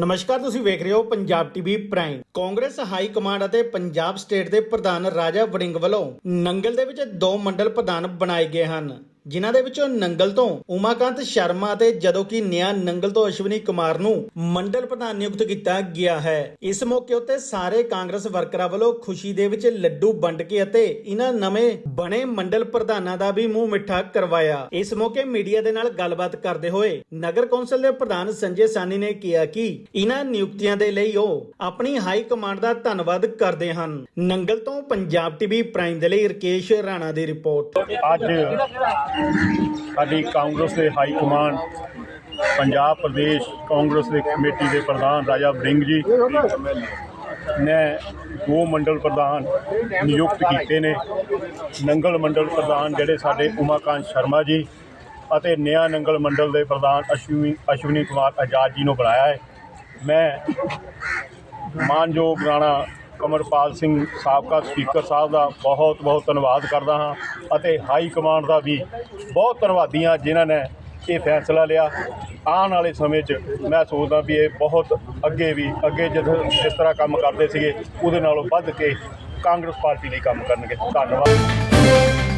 ਨਮਸਕਾਰ, ਤੁਸੀਂ ਵੇਖ ਰਹੇ ਹੋ Punjab TV prime. Congress, high command ਅਤੇ ਪੰਜਾਬ ਸਟੇਟ ਦੇ ਪ੍ਰਧਾਨ ਰਾਜਾ ਵੜਿੰਗ ਵੱਲੋਂ ਨੰਗਲ ਦੇ ਵਿੱਚ ਦੋ ਮੰਡਲ ਪ੍ਰਧਾਨ ਬਣਾਏ ਗਏ ਹਨ। ਜਿਨ੍ਹਾਂ ਦੇ ਵਿੱਚੋਂ ਨੰਗਲ ਤੋਂ ਉਮਾਕਾਂਤ ਸ਼ਰਮਾ ਅਤੇ ਜਦੋਂ ਕਿ ਨਿਆ ਨੰਗਲ ਤੋਂ ਅਸ਼ਵਨੀ ਕੁਮਾਰ ਨੂੰ ਮੰਡਲ ਪ੍ਰਧਾਨ ਨਿਯੁਕਤ ਕੀਤਾ ਗਿਆ ਹੈ। ਇਸ ਮੌਕੇ ਉੱਤੇ ਸਾਰੇ ਕਾਂਗਰਸ ਵਰਕਰਾਂ ਵੱਲੋਂ ਖੁਸ਼ੀ ਦੇ ਵਿੱਚ ਲੱਡੂ ਵੰਡ ਕੇ ਅਤੇ ਇਹਨਾਂ ਨਵੇਂ ਬਣੇ ਮੰਡਲ ਪ੍ਰਧਾਨਾਂ ਦਾ ਵੀ ਮੂੰਹ ਮਿੱਠਾ ਕਰਵਾਇਆ। ਇਸ ਮੌਕੇ ਮੀਡੀਆ ਦੇ ਨਾਲ ਗੱਲਬਾਤ ਕਰਦੇ ਹੋਏ ਨਗਰ ਕੌਂਸਲ ਦੇ ਪ੍ਰਧਾਨ ਸੰਜੇ ਸਾਨੀ ਨੇ ਕਿਹਾ ਕਿ ਇਹਨਾਂ ਨਿਯੁਕਤੀਆਂ ਦੇ ਲਈ ਉਹ ਆਪਣੀ ਹਾਈ ਕਮਾਂਡ ਦਾ ਧੰਨਵਾਦ ਕਰਦੇ ਹਨ। ਨੰਗਲ ਤੋਂ ਪੰਜਾਬ ਟੀਵੀ ਪ੍ਰਾਈਮ ਦੇ ਲਈ ਰਕੇਸ਼ ਰਾਣਾ ਦੀ ਰਿਪੋਰਟ। ਅੱਜ ਸਾਡੀ ਕਾਂਗਰਸ ਦੇ ਹਾਈ ਕਮਾਂਡ, ਪੰਜਾਬ ਪ੍ਰਦੇਸ਼ ਕਾਂਗਰਸ ਦੇ ਕਮੇਟੀ ਦੇ ਪ੍ਰਧਾਨ ਰਾਜਾ ਬ੍ਰਿੰਗ ਜੀ, ਨੇ ਦੋ ਮੰਡਲ ਪ੍ਰਧਾਨ ਨਿਯੁਕਤ ਕੀਤੇ ਨੇ। ਨੰਗਲ ਮੰਡਲ ਪ੍ਰਧਾਨ ਜਿਹੜੇ ਸਾਡੇ ਉਮਾਕਾਂਤ ਸ਼ਰਮਾ ਜੀ ਅਤੇ ਨਿਆ ਨੰਗਲ ਮੰਡਲ ਦੇ ਪ੍ਰਧਾਨ ਅਸ਼ਵਨੀ ਅਸ਼ਵਨੀ ਕੁਮਾਰ ਆਜ਼ਾਦ ਜੀ ਨੂੰ ਬੁਲਾਇਆ ਹੈ। ਮੈਂ ਮਾਨਯੋਗ ਰਾਣਾ ਕਮਰਪਾਲ ਸਿੰਘ ਸਾਬਕਾ ਸਪੀਕਰ ਸਾਹਿਬ ਦਾ ਬਹੁਤ ਬਹੁਤ ਧੰਨਵਾਦ ਕਰਦਾ ਹਾਂ ਅਤੇ ਹਾਈ ਕਮਾਂਡ ਦਾ ਵੀ ਬਹੁਤ ਧੰਨਵਾਦੀ ਹਾਂ ਜਿਨ੍ਹਾਂ ਨੇ ਇਹ ਫੈਸਲਾ ਲਿਆ। ਆਉਣ ਵਾਲੇ ਸਮੇਂ 'ਚ ਮੈਂ ਸੋਚਦਾ ਵੀ ਇਹ ਬਹੁਤ ਅੱਗੇ ਵੀ, ਅੱਗੇ ਜਦੋਂ, ਜਿਸ ਤਰ੍ਹਾਂ ਕੰਮ ਕਰਦੇ ਸੀਗੇ, ਉਹਦੇ ਨਾਲੋਂ ਵੱਧ ਕੇ ਕਾਂਗਰਸ ਪਾਰਟੀ ਲਈ ਕੰਮ ਕਰਨਗੇ। ਧੰਨਵਾਦ।